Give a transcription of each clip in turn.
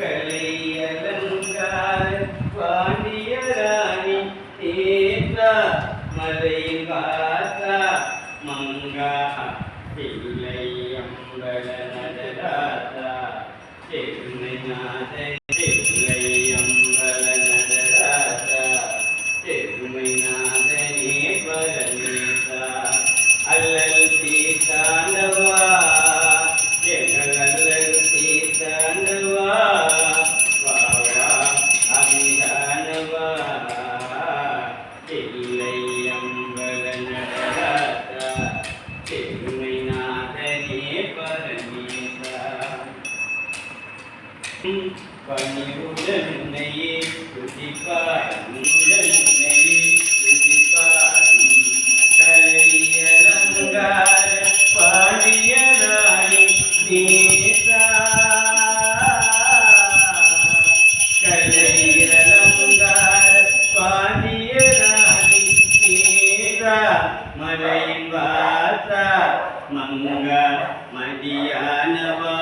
கலையலங்கார பாண்டியராணி தேசா மலை பாசா மங்கா பிள்ளை அம்பள நடராசா திருநாதை பணிவுடனே துதிப்பாரும் உடனே துதிப்பாரும் கலையலங்கார பாடியராணி நீசா கலையலங்கார பாடியராணி நீசா மலையின் வாசா மதியானவா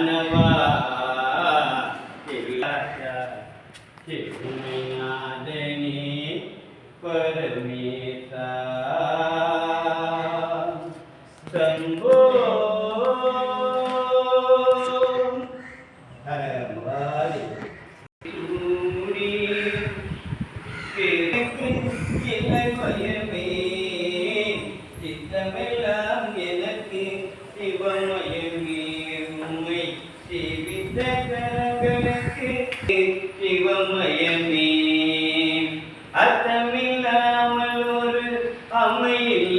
I know.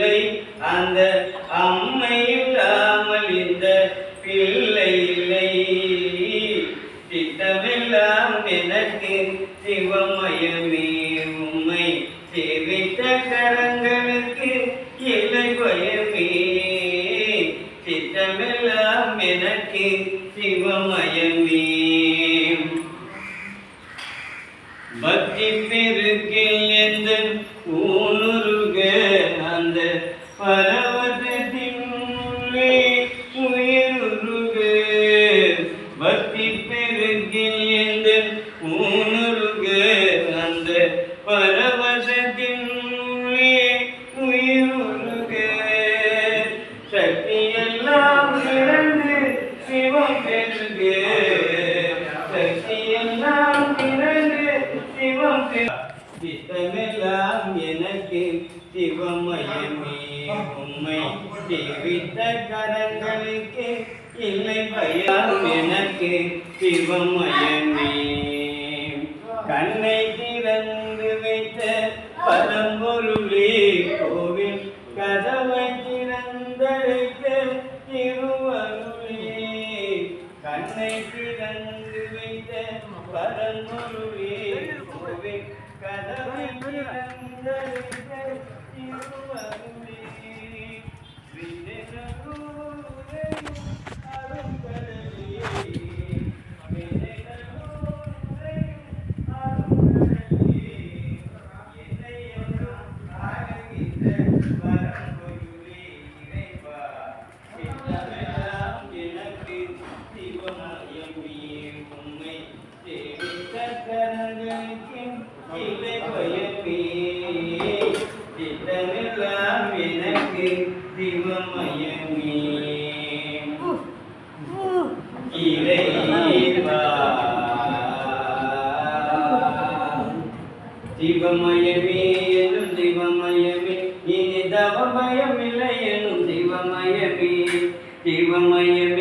இல்லை அந்த அம்மை இல்லாமல் இந்த பிள்ளை இல்லை. சித்தமெல்லாம் எனக்கு சிவமயமே. உம்மை சேவித்த கரங்களுக்கு இல்லை பயமே சித்தமெல்லாம் எனக்கு சித்தமெல்லாம் எனக்கு சிவமயமே. உண்மை சேவித்த கரங்களுக்கு இல்லை பயம் எனக்கு சிவமயமே. கண்ணை திறந்து வைத்த பரம்பொருளே கோவில் கதவை திறந்தழைத்த திருவருளே. கண்ணை திறந்து வைத்த பரம்பொருளே கதவை திறந்தழைத்த ദിവമയമേ ദിവമയമേ എന്നും ദിവമയമേ ഇനി ദവമയമില്ല എന്നും ദിവമയമേ ദിവമയമേ.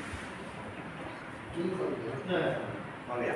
均可的，对，好的呀，